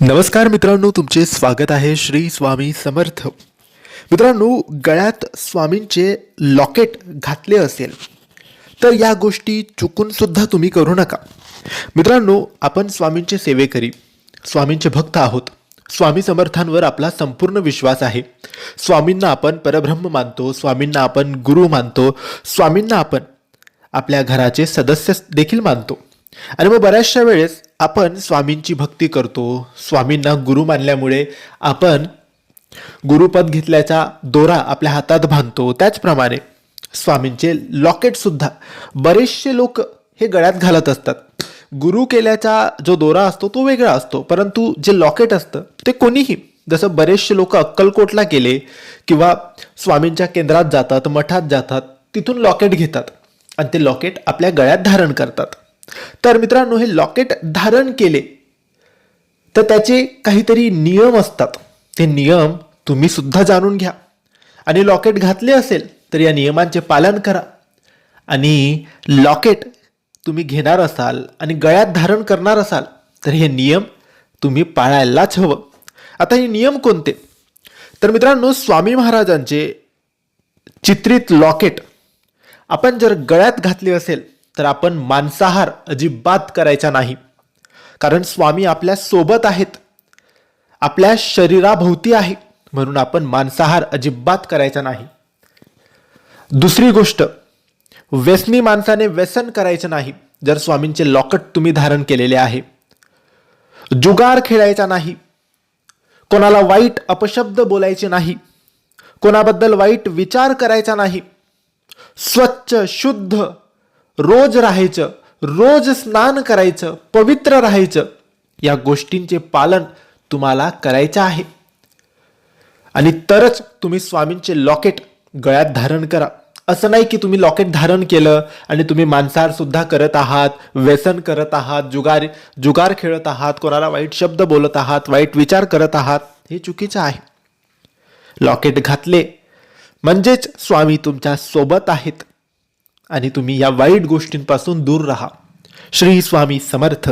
नमस्कार मित्रांनो तुमचे स्वागत आहे श्री स्वामी समर्थ. मित्रांनो गळ्यात स्वामींचे लॉकेट घातले असेल तर या गोष्टी चुकूनसुद्धा तुम्ही करू नका. मित्रांनो आपण स्वामींचे सेवेकरी स्वामींचे भक्त आहोत. स्वामी समर्थांवर आपला संपूर्ण विश्वास आहे. स्वामींना आपण परब्रह्म मानतो स्वामींना आपण गुरु मानतो स्वामींना आपण आपल्या घराचे सदस्य देखील मानतो. आणि मग बऱ्याचशा वेळेस आपण स्वामींची भक्ती करतो. स्वामींना गुरु मानल्यामुळे आपण गुरुपद घेतल्याचा दोरा आपल्या हातात बांधतो. त्याचप्रमाणे स्वामींचे लॉकेटसुद्धा बरेचसे लोक हे गळ्यात घालत असतात. गुरु केल्याचा जो दोरा असतो तो वेगळा असतो. परंतु जे लॉकेट असतं ते कोणीही जसं बरेचसे लोक अक्कलकोटला गेले किंवा स्वामींच्या केंद्रात जातात मठात जातात तिथून लॉकेट घेतात. आणि ते लॉकेट आपल्या गळ्यात धारण करतात. तर मित्रांनो हे लॉकेट धारण केले तर त्याचे काहीतरी नियम असतात. ते नियम तुम्ही सुद्धा जाणून घ्या. आणि लॉकेट घातले असेल तर या नियमांचे पालन करा. आणि लॉकेट तुम्ही घेणार असाल आणि गळ्यात धारण करणार असाल तर हे नियम तुम्ही पाळायलाच हवं. आता हे नियम कोणते? तर मित्रांनो स्वामी महाराजांचे चित्रित लॉकेट आपण जर गळ्यात घातले असेल तर आपण मांसाहार अजिबात करायचा नाही. कारण स्वामी आपल्यासोबत आहेत. आपल्या शरीराभोवती आहे. म्हणून आपण मांसाहार अजिबात करायचा नाही. दुसरी गोष्ट व्यसनी माणसाने व्यसन करायचं नाही जर स्वामींचे लॉकट तुम्ही धारण केलेले आहे. जुगार खेळायचा नाही. कोणाला वाईट अपशब्द बोलायचे नाही. कोणाबद्दल वाईट विचार करायचा नाही. स्वच्छ शुद्ध रोज राहायचं रोज स्नान करायचं पवित्र राहायचं या गोष्टींचे पालन तुम्हाला करायचं आहे. आणि तरच तुम्ही स्वामींचे लॉकेट गळ्यात धारण करा. असं नाही की तुम्ही लॉकेट धारण केलं आणि तुम्ही मांसाहार सुद्धा करत आहात व्यसन करत आहात जुगार जुगार खेळत आहात कोणाला वाईट शब्द बोलत आहात वाईट विचार करत आहात हे चुकीचं आहे. लॉकेट घातले म्हणजेच स्वामी तुमच्यासोबत आहेत. आणि तुम्ही या वाईट गोष्टींपासून दूर राहा. श्री स्वामी समर्थ.